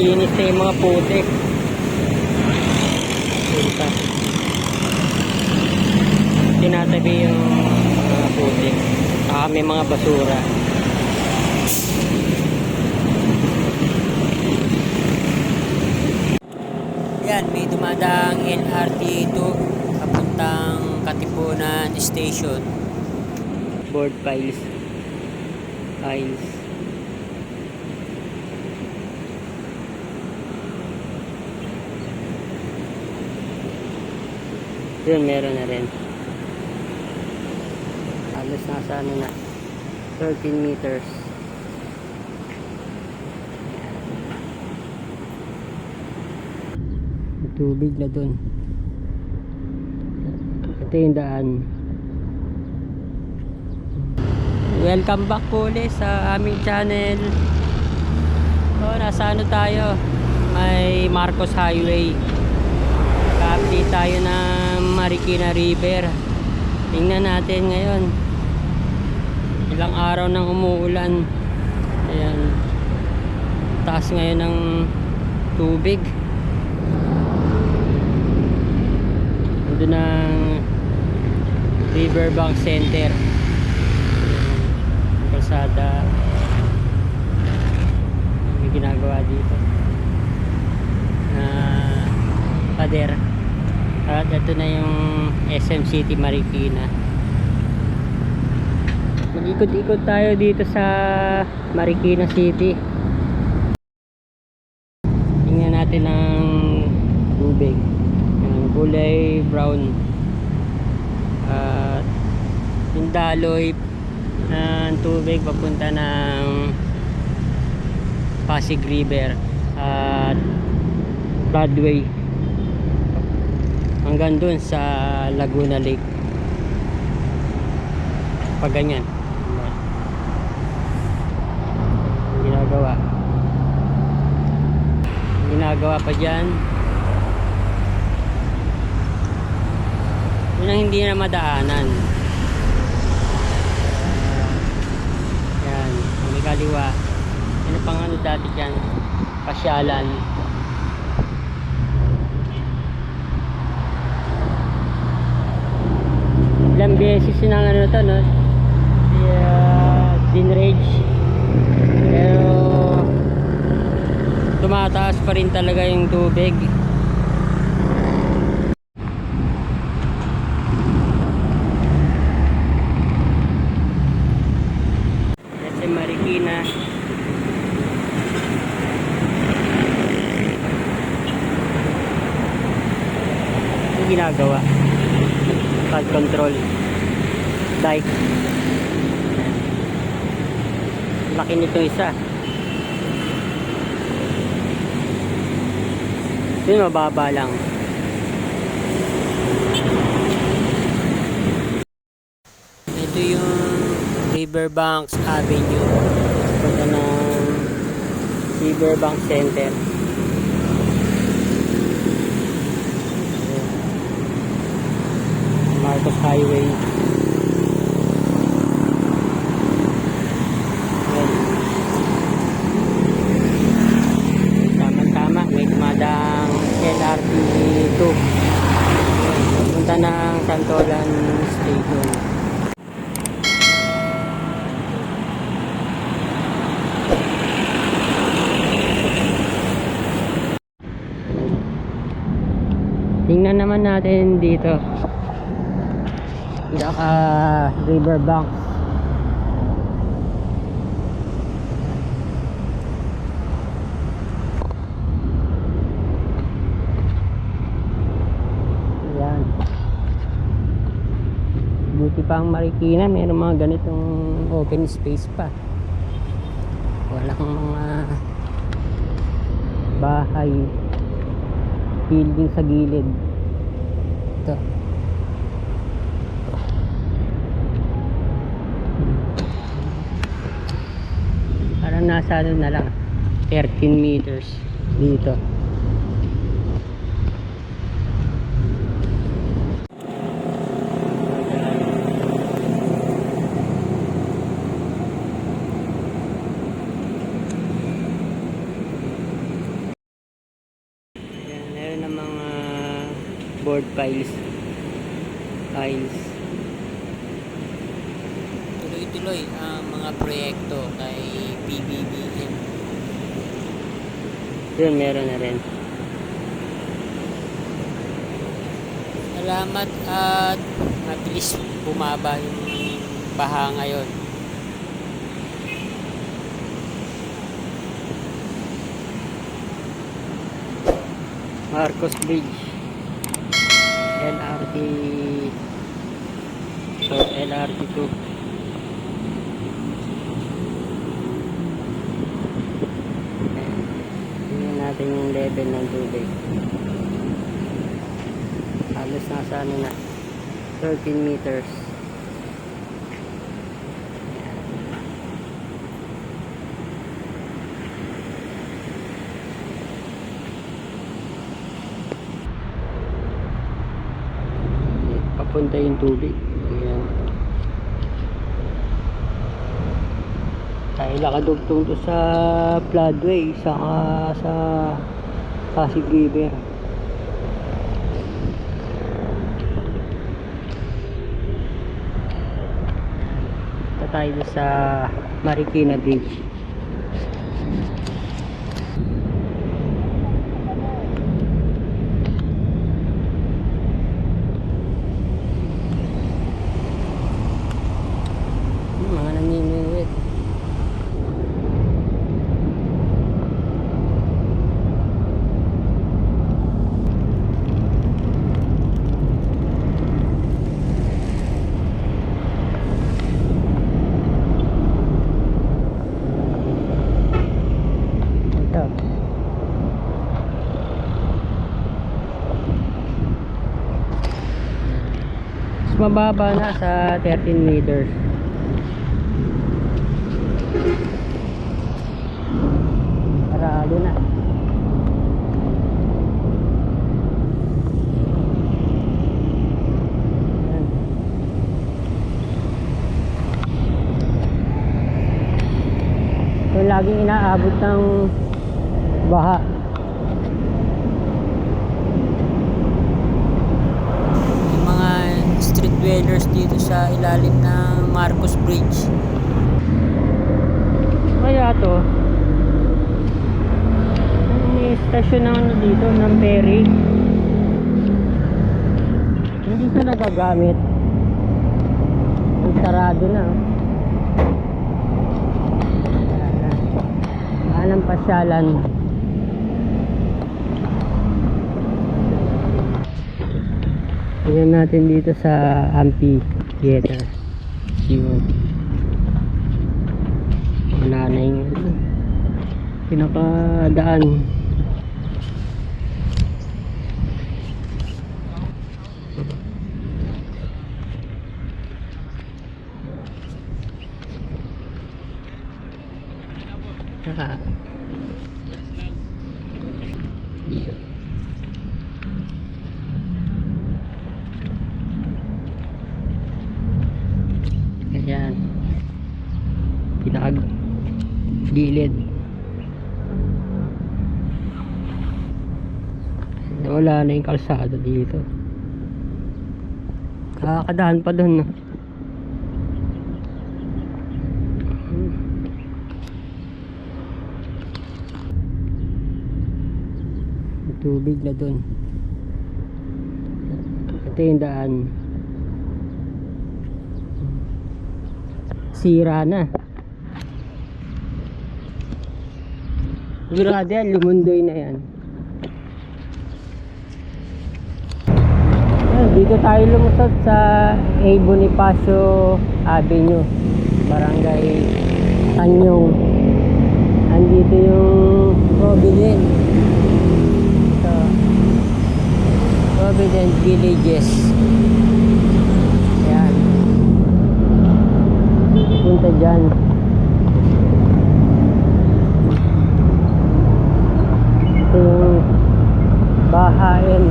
Linis na yung mga putik. Punta. Tinatabi yung mga putik. Saka may mga basura. Yan, may dumadang LRT ito papuntang Katipunan Station. Board files. Files. Yun, meron na rin. Halos nasa ano na. 13 meters. Tubig na dun. Ito yung daan. Welcome back po ulit sa aming channel. So, nasa ano tayo? May Marcos Highway. Ka-update tayo ng Marikina River. Tingnan natin ngayon. Ilang araw nang umuulan. Ayan. Taas ngayon ng tubig. Ito ng Riverbank Center. Kalsada. May ginagawa dito. Na pader. At ito na yung SM City Marikina. Mag-ikot-ikot tayo dito sa Marikina City. Tingnan natin ang tubig. Yung kulay brown. At yung daloy ng tubig papunta ng Pasig River at Broadway hanggang dun sa Laguna Lake. Pag ganyan. Ginagawa. Ginagawa pa dyan. Yun ang hindi na madaanan. Yan. May kaliwa. Ano pang ano dati dyan? Pasyalan ilang beses sinang ano to no? Si uh, Dinrage pero tumataas pa rin talaga yung tubig. SM Marikina. Ginagawa? Flood control dike laki nito isa. Yun mababa lang. Ito yung Riverbanks Avenue. Punta ng Riverbank Center. Marcos Highway tama-tama may dumadang LRT 2 punta ng Santolan Station tingnan naman natin dito Naka riverbank Yan. Buti pa Marikina, mayroong mga ganitong open space pa. Walang mga bahay, building sa gilid. Ito. Parang nasa ano na lang, 13 meters dito. Board piles. Piles. Tuloy-tuloy ang mga proyekto kay PBBM. Yun, meron na rin. Salamat at mabilis bumaba yung baha ngayon. Marcos Bridge. LRT. So, LRT 2. Tingnan natin yung level ng tubig. Halos nasa ano na. 13 meters. Papunta yung tubig. Ayan. Tayo nakadugtong to sa floodway saka sa Pasig River. Punta tayo sa Marikina Beach. Yung mga namimingwit. Ito. Mas mababa na sa 13 meters. Sarado na. Yung laging inaabot ng baha. Yung mga street dwellers dito sa ilalim ng Marcos Bridge. Kaya to, may stasyon ng ano dito, ng ferry. Hindi ko nagagamit. Ang sarado oh. Na. Anong pasyalan. Tingnan natin dito sa amphitheater. Yung wala na yung pinakadaan Saka Dito. Ayan pinaka gilid. Wala na yung kalsada dito. Kakadahan pa dun no? Tubig na dun. Ito yung daan. Sira na Sigurado yan, lumundoy na yan. Ayan, dito tayo lumusot sa A. Bonifacio Avenue, Barangay Tanyong. Andito yung Provident. Ito. Provident Villages. Ayan. Punta dyan. Ito yung bahain.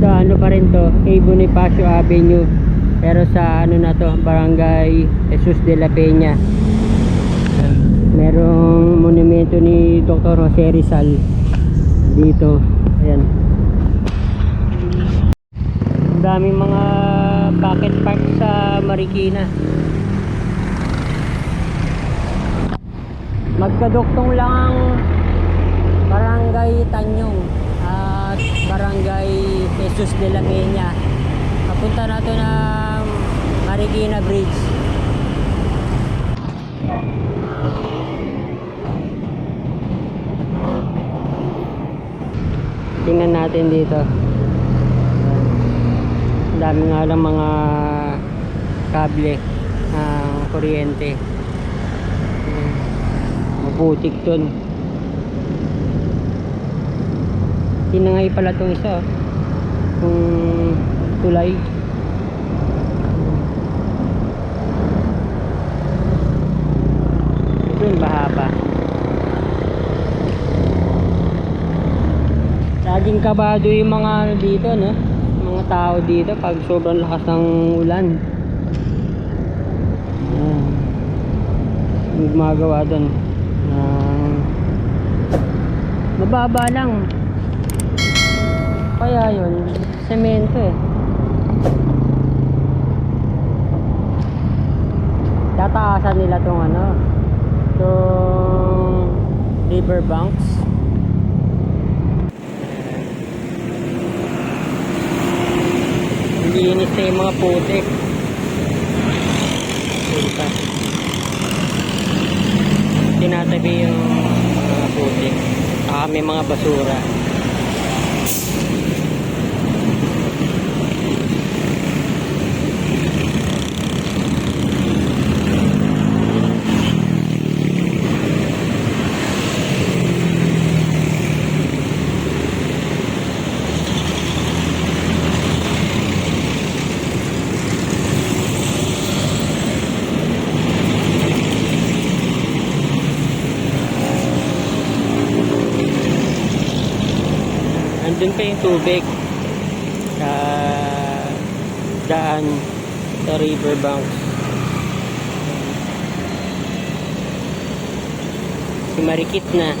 Ito ano pa rin to, kay Bonifacio Avenue. Pero sa ano na to, Barangay Jesus de la Peña. Merong monumento ni Dr. Jose Rizal dito. Ayan. Ang daming mga bucket park sa Marikina. Magkaduktong lang ang Barangay Tanyong at Barangay Jesus de la Peña. Papunta na to ng Marikina Bridge. Tingnan natin dito. Dami nga lang mga kable ng kuryente. Ayan. Maputik dun. Tinangay pala itong isa. oh. Yung tulay. Ito yung baha pa. Laging kabado yung mga ano dito, no? Mga tao dito pag sobrang lakas ng ulan. Ayan. Yung gumagawa doon. mababa lang. Kaya yun, semento eh. Tataasan nila tong ano, tong riverbanks. Linis na yung mga putik. Punta. Tinatabi yung mga putik. Saka may mga basura. Yung tubig sa daan sa riverbanks. Si Marikit na.